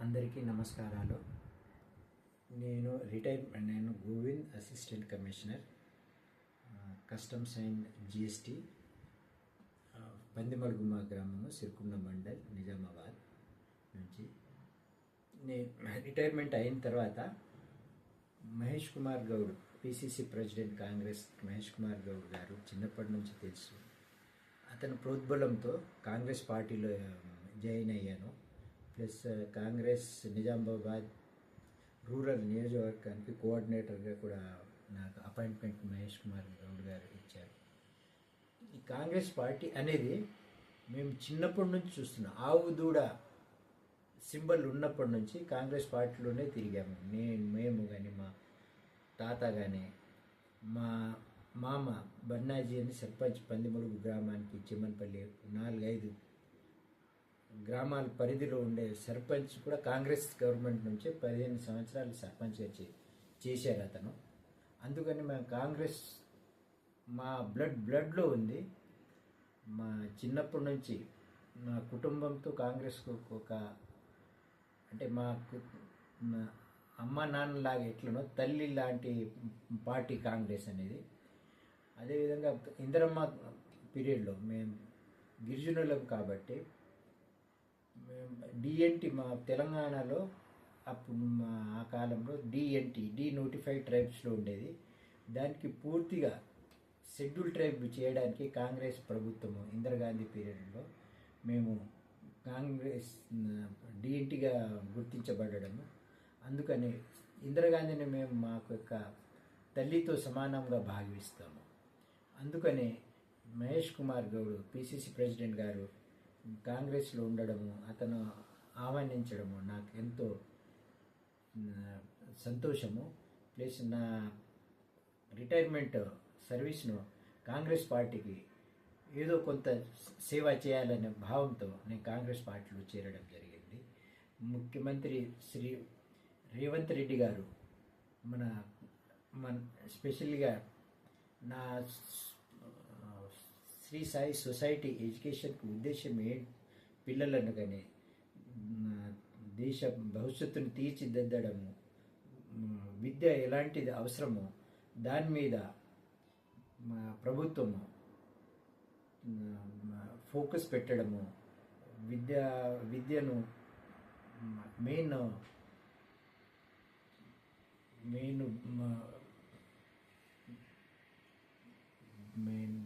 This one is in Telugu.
అందరికీ నమస్కారాలు. నేను రిటైర్ నేను Govind assistant commissioner customs and GST ఆ, పందిమడుగుమ గ్రామము సిరికొండ మండల్ నిజామాబాద్ నుంచి. నేను రిటైర్మెంట్ అయిన తర్వాత మహేష్ కుమార్ గౌడ్ పిసిసి ప్రెసిడెంట్ కాంగ్రెస్ మహేష్ కుమార్ గౌడ్ గారు చిన్నప్పటి నుంచి తెలుసు. అతని ప్రోద్బలంతో కాంగ్రెస్ పార్టీలో జాయిన్ అయ్యాను. ప్లస్ కాంగ్రెస్ నిజామాబాద్ రూరల్ నియోజకవర్గానికి కోఆర్డినేటర్గా కూడా నాకు అపాయింట్మెంట్ మహేష్ కుమార్ గౌడ్ గారు ఇచ్చారు. ఈ కాంగ్రెస్ పార్టీ అనేది మేము చిన్నప్పటి నుంచి చూస్తున్నాం. ఆవు దూడ సింబల్ ఉన్నప్పటి నుంచి కాంగ్రెస్ పార్టీలోనే తిరిగాము. నేను మేము కానీ మా తాత కానీ మా మామ బన్నాజీ అని సర్పంచ్ పందిమడుగు గ్రామానికి చిమ్మన్పల్లి నాలుగైదు గ్రామాల పరిధిలో ఉండే సర్పంచ్ కూడా కాంగ్రెస్ గవర్నమెంట్ నుంచి పదిహేను సంవత్సరాలు సర్పంచ్గా చే చేశారు అతను. అందుకని మేము కాంగ్రెస్ మా బ్లడ్ బ్లడ్లో ఉంది. మా చిన్నప్పటి నుంచి మా కుటుంబంతో కాంగ్రెస్కు ఒక అంటే మా అమ్మ నాన్నలాగా ఎట్లనో తల్లి లాంటి పార్టీ కాంగ్రెస్ అనేది. అదేవిధంగా ఇందిరమ్మ పీరియడ్లో మేము గిరిజనులం కాబట్టి డిఎన్టీ మా తెలంగాణలో అప్పుడు మా ఆ కాలంలో డిఎన్టీ డి నోటిఫైడ్ ట్రైబ్స్లో ఉండేది. దానికి పూర్తిగా షెడ్యూల్ ట్రైబ్ చేయడానికి కాంగ్రెస్ ప్రభుత్వము ఇందిరాగాంధీ పీరియడ్లో మేము కాంగ్రెస్ డిఎన్టీగా గుర్తించబడము అందుకని ఇందిరాగాంధీని మేము మాకు యొక్క తల్లితో సమానంగా భావిస్తాము అందుకనే మహేష్ కుమార్ గౌడ్ పిసిసి ప్రెసిడెంట్ గారు కాంగ్రెస్లో ఉండడము అతను ఆహ్వానించడము నాకు ఎంతో సంతోషము. ప్లస్ నా రిటైర్మెంట్ సర్వీస్ను కాంగ్రెస్ పార్టీకి ఏదో కొంత సేవ చేయాలనే భావంతో నేను కాంగ్రెస్ పార్టీలో చేరడం జరిగింది. ముఖ్యమంత్రి శ్రీ రేవంత్ రెడ్డి గారు మన మన స్పెషల్గా నా శ్రీ సాయి సొసైటీ ఎడ్యుకేషన్కి ఉద్దేశం ఏ పిల్లలను కానీ దేశ భవిష్యత్తును తీర్చిదిద్దడము విద్య ఎలాంటిది అవసరమో దాని మీద మా ప్రభుత్వము ఫోకస్ పెట్టడము విద్య విద్యను మెయిన్ మెయిన్ మెయిన్